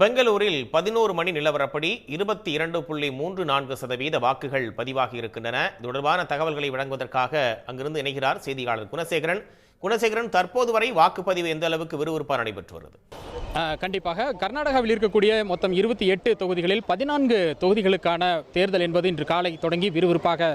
பெங்களூரில் பதினோரு மணி நிலவரப்படி இருபத்தி இரண்டு புள்ளி மூன்று நான்கு சதவீத வாக்குகள் பதிவாகி இருக்கின்றன. தொடர்பான தகவல்களை வழங்குவதற்காக அங்கிருந்து இணைகிறார் செய்தியாளர் குணசேகரன். குணசேகரன் தற்போது வரை வாக்குப்பதிவு எந்த அளவுக்கு விறுவிறுப்பாக நடைபெற்று வருது? கண்டிப்பாக. கர்நாடகாவில் இருக்கக்கூடிய மொத்தம் இருபத்தி எட்டு தொகுதிகளில் பதினான்கு தொகுதிகளுக்கான தேர்தல் என்பது இன்று காலை தொடங்கி விறுவிறுப்பாக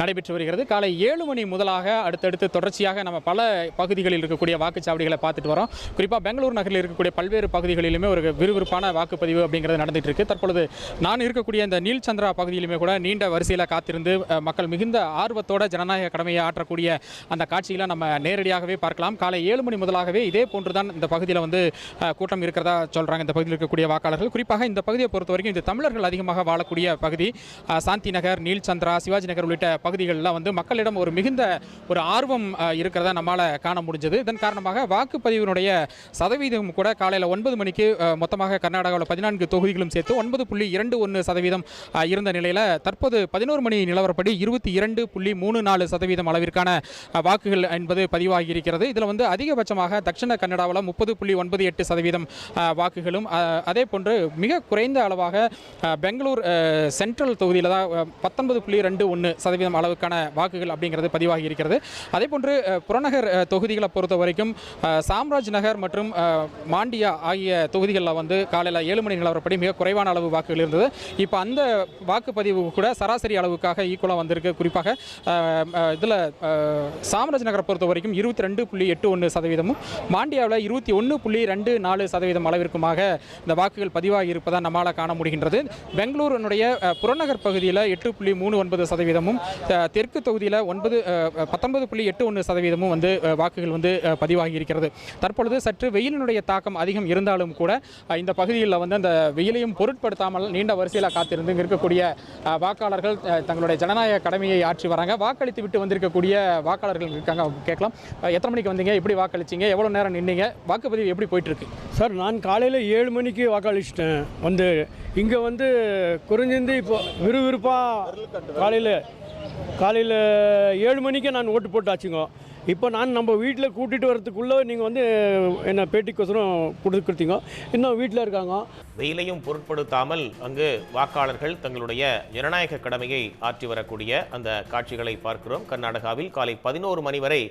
நடைபெற்று வருகிறது. காலை ஏழு மணி முதலாக அடுத்தடுத்து தொடர்ச்சியாக நம்ம பல பகுதிகளில் இருக்கக்கூடிய வாக்குச்சாவடிகளை பார்த்துட்டு வரோம். குறிப்பாக பெங்களூர் நகரில் இருக்கக்கூடிய பல்வேறு பகுதிகளிலுமே ஒரு விறுவிறுப்பான வாக்குப்பதிவு அப்படிங்கிறது நடந்துட்டு இருக்கு. தற்பொழுது நான் இருக்கக்கூடிய இந்த நீல்சந்திரா பகுதியிலுமே கூட நீண்ட வரிசையில் காத்திருந்து மக்கள் மிகுந்த ஆர்வத்தோட ஜனநாயக கடமையை ஆற்றக்கூடிய அந்த காட்சிகளை நம்ம நேரடியாக முதலாகவே பார்க்கலாம். காலை ஏழு மணி முதலாகவே இதே போன்றுதான் இந்த பகுதியில் வந்து கூட்டம் இருக்கிறதா சொல்கிறாங்க இந்த பகுதியில் இருக்கக்கூடிய வாக்காளர்கள். குறிப்பாக இந்த பகுதியை பொறுத்த வரைக்கும் இது தமிழர்கள் அதிகமாக வாழக்கூடிய பகுதி. சாந்தி நகர் நீல் சந்திரா சிவாஜி நகர் உள்ளிட்ட பகுதிகளில் வந்து மக்களிடம் ஒரு மிகுந்த ஒரு ஆர்வம் இருக்கிறதா நம்மால் காண முடிஞ்சது. இதன் காரணமாக வாக்குப்பதிவினுடைய சதவீதம் கூட காலையில் ஒன்பது மணிக்கு மொத்தமாக கர்நாடகாவில் பதினான்கு தொகுதிகளும் சேர்த்து ஒன்பது புள்ளி இரண்டு ஒன்று சதவீதம் இருந்த நிலையில் தற்போது பதினோரு மணி நிலவரப்படி இருபத்தி இரண்டு புள்ளி மூணு நாலு சதவீதம் அளவிற்கான வாக்குகள் என்பது பதிவாகி இருக்கிறது. இதில் வந்து அதிகபட்சமாக தட்சிண கன்னடாவில் முப்பது புள்ளி ஒன்பது எட்டு சதவீதம் வாக்குகளும் அதே போன்று மிக குறைந்த அளவாக பெங்களூர் சென்ட்ரல் தொகுதியில் தான் பத்தொன்பது புள்ளி ரெண்டு ஒன்று சதவீதம் அளவுக்கான வாக்குகள் அப்படிங்கிறது பதிவாகி இருக்கிறது. அதே போன்று புறநகர் தொகுதிகளை பொறுத்த வரைக்கும் சாம்ராஜ் நகர் மற்றும் மாண்டியா ஆகிய தொகுதிகளில் வந்து காலையில் ஏழு மணி நிலவரப்படி மிக குறைவான அளவு வாக்குகள் இருந்தது. இப்போ அந்த வாக்குப்பதிவு கூட சராசரி அளவுக்காக ஈக்குவலாக வந்திருக்கு. குறிப்பாக இதில் சாம்ராஜ் நகரை பொறுத்த வரைக்கும் இருபத்தி ரெண்டு புள்ளி எட்டு ஒன்று சதவீதமும் மாண்டியாவில் இருபத்தி ஒன்று புள்ளி ரெண்டு நாலு சதவீதம் அளவிற்குமாக இந்த வாக்குகள் பதிவாகி இருப்பதை நம்மால் காண முடிகின்றது. பெங்களூருனுடைய புறநகர் பகுதியில் எட்டு புள்ளி மூணு ஒன்பது சதவீதமும் தெற்கு தொகுதியில் ஒன்பது பத்தொன்பது புள்ளி எட்டு ஒன்று சதவீதமும் வந்து வாக்குகள் வந்து பதிவாகி இருக்கிறது தற்பொழுது சற்று வெயிலினுடைய தாக்கம் அதிகம் இருந்தாலும் கூட இந்த பகுதியில் வந்து அந்த வெயிலையும் பொருட்படுத்தாமல் நீண்ட வரிசையில் காத்திருந்து இருக்கக்கூடிய வாக்காளர்கள் தங்களுடைய ஜனநாயக கடமையை ஆற்றி வராங்க. வாக்களித்து விட்டு வந்திருக்கக்கூடிய வாக்காளர்கள் இருக்காங்க அவங்க கேட்கலாம் எத்தனை மணிக்கு வந்தீங்க? எப்படி வாக்களிச்சீங்க? எவ்வளோ நேரம் நின்னீங்க? வாக்குப்பதிவு எப்படி போயிட்டு இருக்கு சார் நான் காலையில் ஏழு மணிக்கு வாக்களிச்சிட்டேன். வந்து இங்கே வந்து குறைஞ்சிருந்து இப்போ விறுவிறுப்பாக காலையில் காலையில் ஏழு மணிக்கு நான் ஓட்டு போட்டாச்சுங்க. இப்போ நான் நம்ம வீட்டில் கூட்டிகிட்டு வரதுக்குள்ளே நீங்கள் வந்து என்ன பேட்டிக்கோசரம் கொடுத்துருத்தீங்க இன்னும் வீட்டில் இருக்காங்க. வெயிலையும் பொருட்படுத்தாமல் அங்கு வாக்காளர்கள் தங்களுடைய ஜனநாயக கடமையை ஆற்றி வரக்கூடிய அந்த காட்சிகளை பார்க்கிறோம். கர்நாடகாவில் காலை பதினோரு மணி வரை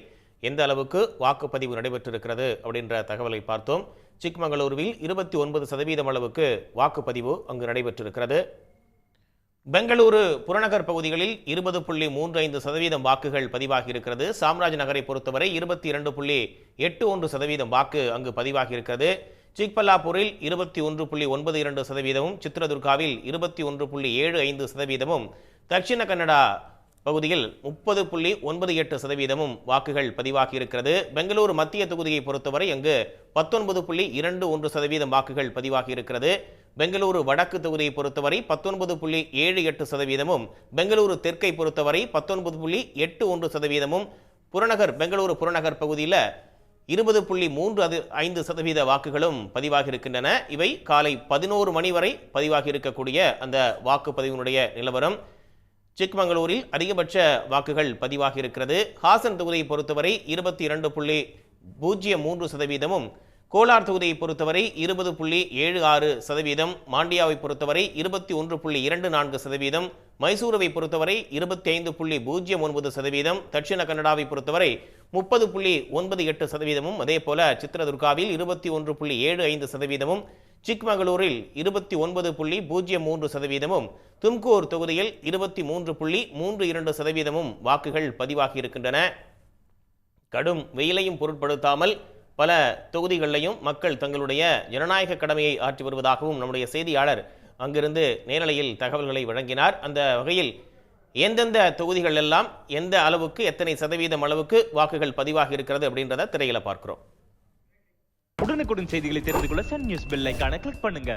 எந்த அளவுக்கு வாக்குப்பதிவு நடைபெற்றிருக்கிறது அப்படின்ற தகவலை பார்த்தோம். சிக்மங்களூருவில் இருபத்தி ஒன்பது சதவீதம் அளவுக்கு வாக்குப்பதிவு அங்கு நடைபெற்றிருக்கிறது. பெங்களூரு புறநகர் பகுதிகளில் இருபது புள்ளி மூன்று ஐந்து சதவீதம் வாக்குகள் பதிவாகி இருக்கிறது. சாம்ராஜ் நகரை பொறுத்தவரை இருபத்தி இரண்டு புள்ளி எட்டு ஒன்று சதவீதம் வாக்கு அங்கு பதிவாகி இருக்கிறது சிக்பல்லாப்பூரில் இருபத்தி ஒன்று புள்ளி ஒன்பது இரண்டு சதவீதமும் சித்ரதுர்காவில் இருபத்தி ஒன்று புள்ளி ஏழு ஐந்து சதவீதமும் தட்சிண கன்னடா பகுதியில் முப்பது புள்ளி ஒன்பது எட்டு சதவீதமும் வாக்குகள் பதிவாகியிருக்கிறது. பெங்களூர் பெங்களூரு மத்திய தொகுதியை பொறுத்தவரை அங்கு பத்தொன்பது புள்ளி இரண்டு ஒன்று சதவீதம் வாக்குகள் பதிவாகியிருக்கிறது. பெங்களூரு வடக்கு தொகுதியை பொறுத்தவரை பத்தொன்பது புள்ளி ஏழு எட்டு சதவீதமும் பெங்களூரு தெற்கை பொறுத்தவரை பத்தொன்பது புள்ளி எட்டு ஒன்று சதவீதமும் புறநகர் பெங்களூரு புறநகர் பகுதியில் இருபது புள்ளி மூன்று அது ஐந்து சதவீத வாக்குகளும் பதிவாகி இருக்கின்றன இவை காலை பதினோரு மணி வரை பதிவாகி இருக்கக்கூடிய அந்த வாக்குப்பதிவினுடைய நிலவரம். சிக்மங்களூரில் அதிகபட்ச வாக்குகள் பதிவாகி இருக்கிறது ஹாசன் தொகுதியை பொறுத்தவரை இருபத்தி இரண்டு புள்ளி பூஜ்ஜியம் மூன்று சதவீதமும் கோலார் தொகுதியை பொறுத்தவரை இருபது புள்ளி ஏழு ஆறு சதவீதம் மாண்டியாவை பொறுத்தவரை இருபத்தி ஒன்று புள்ளி இரண்டு நான்கு சதவீதம் மைசூருவை பொறுத்தவரை இருபத்தி ஐந்து புள்ளி பூஜ்ஜியம் ஒன்பது சதவீதம் தட்சிண கன்னடாவை பொறுத்தவரை முப்பது புள்ளி ஒன்பது எட்டு சதவீதமும் அதே போல சித்ரதுர்காவில் இருபத்தி ஒன்று புள்ளி ஏழு ஐந்து சதவீதமும் சிக்மகளூரில் இருபத்தி ஒன்பது புள்ளி பூஜ்ஜியம் மூன்று சதவீதமும் தும்கூர் தொகுதியில் இருபத்தி மூன்று புள்ளி மூன்று இரண்டு சதவீதமும் வாக்குகள் பதிவாகியிருக்கின்றன. கடும் வெயிலையும் பொருட்படுத்தாமல் பல தொகுதிகளிலையும் மக்கள் தங்களுடைய ஜனநாயக கடமையை ஆற்றி வருவதாகவும் நம்முடைய செய்தியாளர் அங்கிருந்து நேரலையில் தகவல்களை வழங்கினார். அந்த வகையில் எந்தெந்த தொகுதிகள் எல்லாம் எந்த அளவுக்கு எத்தனை சதவீதம் அளவுக்கு வாக்குகள் பதிவாக இருக்கிறது அப்படின்றத திரையில பார்க்கிறோம். உடனுக்குடன் செய்திகளை தெரிந்து கொள்ள சன் நியூஸ் பெல் ஐக்கான கிளிக் பண்ணுங்க.